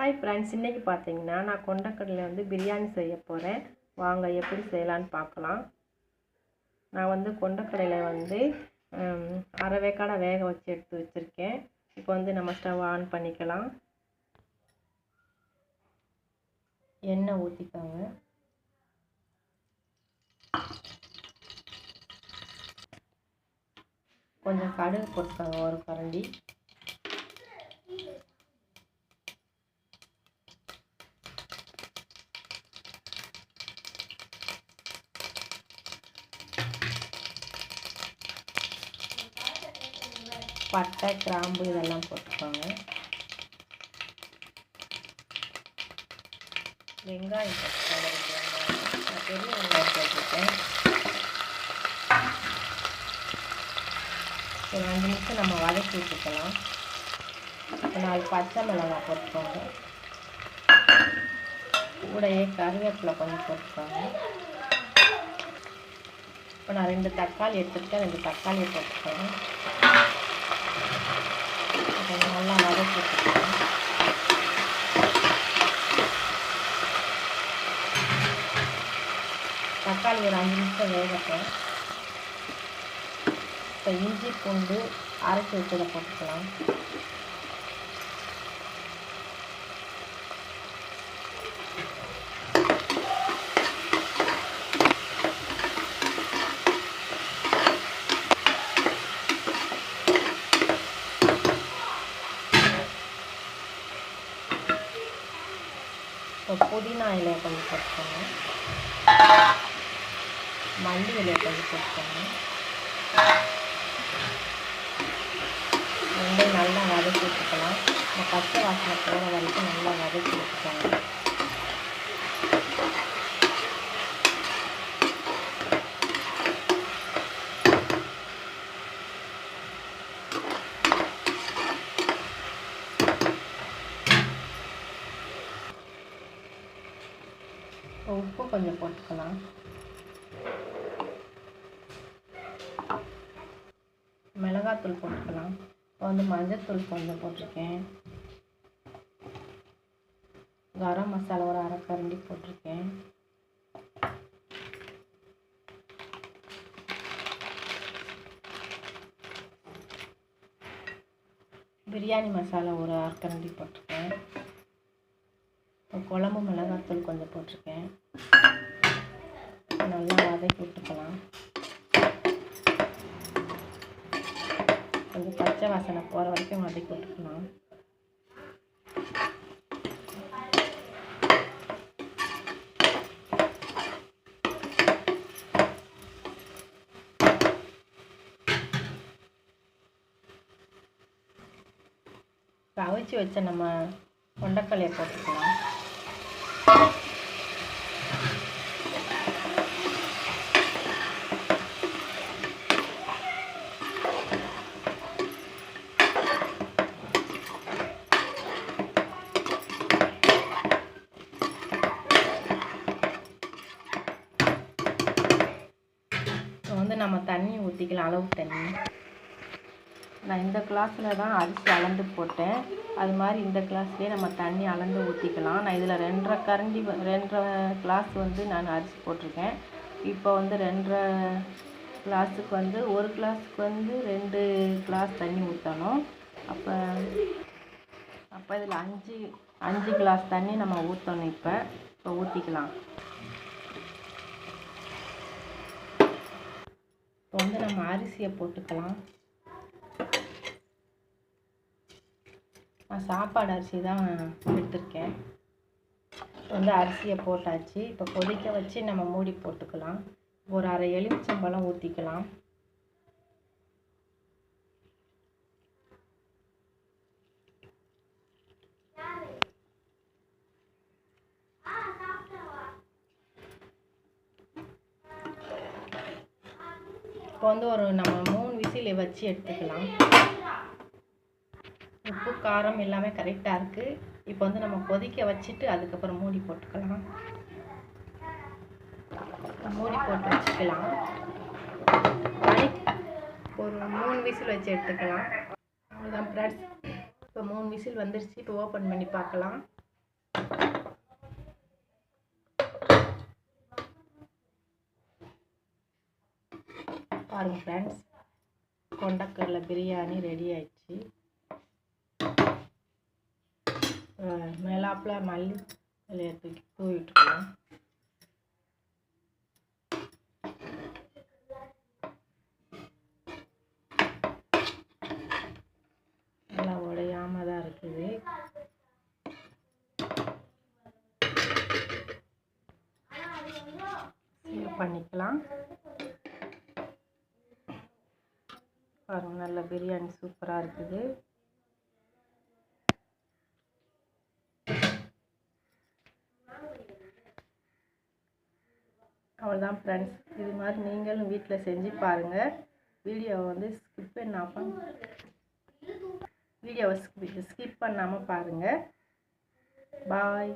Hi friends இன்றைக்கி பார்த்தீங்கன்னா நான் கொண்டக்கடலை வந்து பிரியாணி செய்ய போகிறேன் வாங்க எப்படி செய்யலான்னு பார்க்கலாம். நான் வந்து கொண்டக்கடலை வந்து அரைவேக்காடை அரை வேக்காடை வேக வச்சு எடுத்து வச்சுருக்கேன். இப்போ வந்து நம்ம ஸ்டவ் ஆன் பண்ணிக்கலாம். எண்ணெய் ஊற்றிக்கோங்க கொஞ்சம் கடுகு போட்டுக்கோங்க ஒரு கரண்டி. பட்டை கிராம்பு இதெல்லாம் போட்டுக்கோங்க. வெங்காயம் போட்டுக்கோங்க. நான் பெரிய வெங்காயம் போட்டிருக்கேன் ஒரு அஞ்சு நிமிஷம் நம்ம வதக்கி விட்டுக்கலாம். இப்போ நாலு பச்சை மிளகாய் போட்டுக்கோங்க. கூடையே கருவேப்பிலை கொஞ்சம் போட்டுக்கோங்க. இப்போ நான் ரெண்டு தக்காளி எடுத்துருக்கேன். ரெண்டு தக்காளியை போட்டுக்கோங்க. கொஞ்சம் நல்லா வதக்கி தக்காளி ஒரு அஞ்சு நிமிஷம் வேகட்டும். இப்போ இஞ்சி பூண்டு அரைச்சி வச்சதை போட்டுக்கலாம். இப்போ புதினா இலையை கொஞ்சம் போட்டுக்கோங்க மல்லி இலையை கொஞ்சம் போட்டுக்கோங்க ரெண்டையும் நல்லா வதக்கி விட்டுக்கலாம். இந்த பச்சை வாசனை போகிற வரைக்கும் நல்லா வதக்கி விட்டுக்கோங்க. உப்பு கொஞ்சம் போட்டுக்கலாம் மிளகாத்தூள் போட்டுக்கலாம் இப்போ வந்து மஞ்சத்தூள் கொஞ்சம் போட்டிருக்கேன் கரம் மசாலா ஒரு அரை கரண்டி போட்டிருக்கேன் பிரியாணி மசாலா ஒரு அரை கரண்டி போட்டிருக்கேன் இப்போ குழம்பு மிளகாத்தூள் கொஞ்சம் போட்டிருக்கேன். நல்லா வதக்கி விட்டுக்கலாம். கொஞ்சம் பச்சை வாசனை போகிற வரைக்கும் வதக்கி விட்டுக்கலாம். இப்போ அவிச்சு வச்ச நம்ம கொண்டக்கல்லையை போட்டுக்கலாம். நம்ம தண்ணி ஊற்றிக்கலாம் அளவு தண்ணி. நான் இந்த கிளாஸில் தான் அரிசி அளந்து போட்டேன். அது மாதிரி இந்த கிளாஸ்லேயே நம்ம தண்ணி அளந்து ஊற்றிக்கலாம் நான் இதில் ரெண்டரை கரண்டி ரெண்டரை கிளாஸ் வந்து நான் அரிசி போட்டிருக்கேன். இப்போ வந்து ரெண்டரை கிளாஸுக்கு வந்து ஒரு கிளாஸுக்கு வந்து ரெண்டு கிளாஸ் தண்ணி ஊற்றணும் அப்போ அப்போ இதில் அஞ்சு அஞ்சு கிளாஸ் தண்ணி நம்ம ஊற்றணும் இப்போ. இப்போ ஊற்றிக்கலாம் இப்போ வந்து நம்ம அரிசியை போட்டுக்கலாம். நான் சாப்பாடு அரிசி தான் எடுத்திருக்கேன். வந்து அரிசியை போட்டாச்சு. இப்போ கொதிக்க வச்சு நம்ம மூடி போட்டுக்கலாம். ஒரு அரை எலுமிச்சம்பழம் ஊற்றிக்கலாம் இப்போ வந்து ஒரு நம்ம மூணு விசில் வச்சு எடுத்துக்கலாம். உப்பு காரம் எல்லாமே கரெக்டாக இருக்குது இப்போ வந்து நம்ம கொதிக்க வச்சுட்டு அதுக்கப்புறம் மூடி போட்டுக்கலாம். மூடி போட்டு வச்சுக்கலாம். ஒரு மூணு விசில் வச்சு எடுத்துக்கலாம். அவ்வளோதான் ஃப்ரெண்ட்ஸ் இப்போ மூணு விசில் வந்துருச்சு. இப்போ ஓப்பன் பண்ணி பார்க்கலாம். பாருங்கள் ஃப்ரெண்ட்ஸ் கொண்டக்கடலை பிரியாணி ரெடி ஆயிடுச்சு. மேலாப்பில் மல்லி இலையை தூக்கி தூவிட்டுருக்கோம். நல்லா உடையாம தான் இருக்குது. பண்ணிக்கலாம். பாருங்கள் நல்ல பிரியாணி சூப்பராக இருக்குது. அவ்வளோதான் ஃப்ரெண்ட்ஸ் இது மாதிரி நீங்களும் வீட்டில் செஞ்சு பாருங்கள் வீடியோவை வந்து ஸ்கிப் பண்ணாமல் வீடியோவை ஸ்கிப் ஸ்கிப் பண்ணாமல் பாருங்கள் பாய்